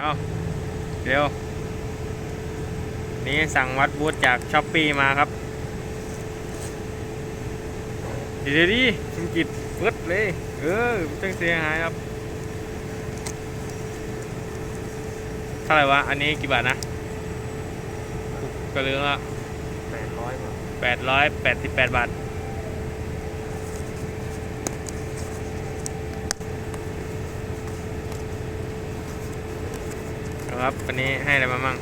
เอาเร็ว นี่สั่งวัดบูธจากช้อปปีมาครับเดี๋ยวดิคุณกิจฟึดเลย เออจังเสียหายครับ เท่าไหร่วะ อันนี้กี่บาทนะ ก็ลืมละแปดร้อยบาทแปดร้อยแปดสิบแปดบาท ครับ วันนี้ให้อะไรมามั่ง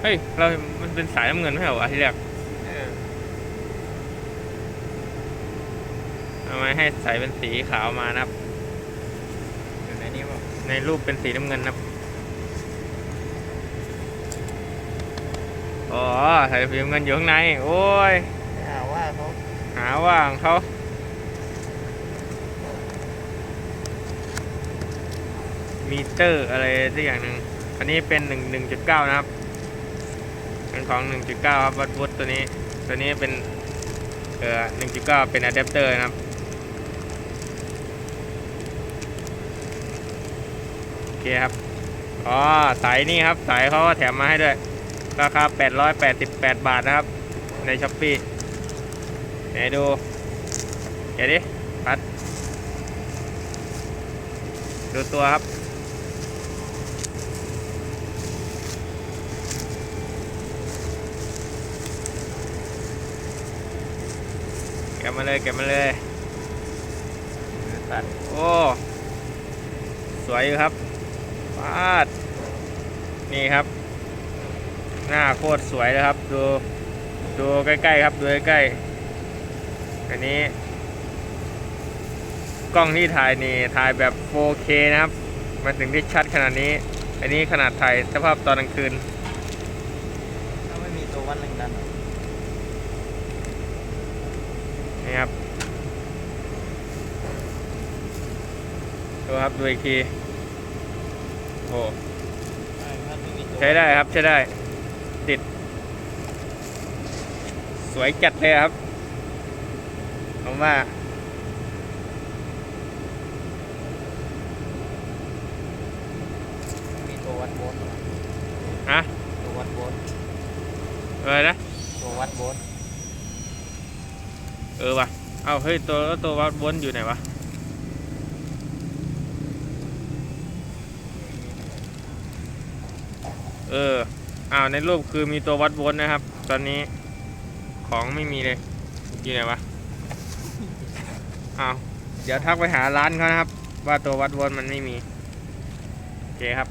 เฮ้ย เรา มันเป็นสายน้ำเงินไม่ใช่เหรอวะที่แรกเออเอามาให้ใส่เป็นสีขาวมานะครับ อยู่ในนี้ป่ะในรูปเป็นสีน้ำเงินนะครับ อ๋อใส่สีน้ำเงินอยู่ข้างใน โอ้ยไม่หาว่าเขาหาว่าของเขา มีเตอร์อะไรสักอย่างหนึ่งอันนี้เป็นหนึ่งหนึ่งจุดเก้านะครับเป็นของหนึ่งจุดเก้าครับวัดวุฒตัวนี้ ตัวนี้เป็นเอ่อหนึ่งจุดเก้าเป็นอะแดปเตอร์นะครับโอเคครับอ๋อสายนี่ครับสายเขาก็แถมมาให้ด้วยราคา 888 บาทนะครับ ในช้อปปี้ไหนดูเดี๋ยวดิปัด ดูตัวครับ ก็บมาเลยเก็บมาเลยตัดโอ้สวยอยู่ครับปาด นี่ครับ หน้าโคตรสวยเลยครับ ดูดูใกล้ๆครับดูใกล้ๆอันนี้ กล้องที่ถ่ายนี่ถ่ายแบบ 4K นะครับมาถึงที่ชัดขนาดนี้ อันนี้ขนาดถ่ายสภาพตอนกลางคืนถ้าไม่มีตัววันหนึ่งดัน นี่ครับ ดูครับ ดูอีกที โอ้ถ้าไม่มีตัวใช้ได้ครับ ใช้ได้ ติด สวยจัดเลยครับผมว่ามีตัววัดโบนฮะตัววัดโบนเออนะ ตัววัดโบน เออว่ะ เอาเฮ้ยตัวตัววัดวนอยู่ไหนวะ เออ อ้าวในรูปคือมีตัววัดวนนะครับ ตอนนี้ของไม่มีเลย อยู่ไหนวะ อ้าว เดี๋ยวทักไปหาร้านเขานะครับ ว่าตัววัดวนมันไม่มี โอเคครับ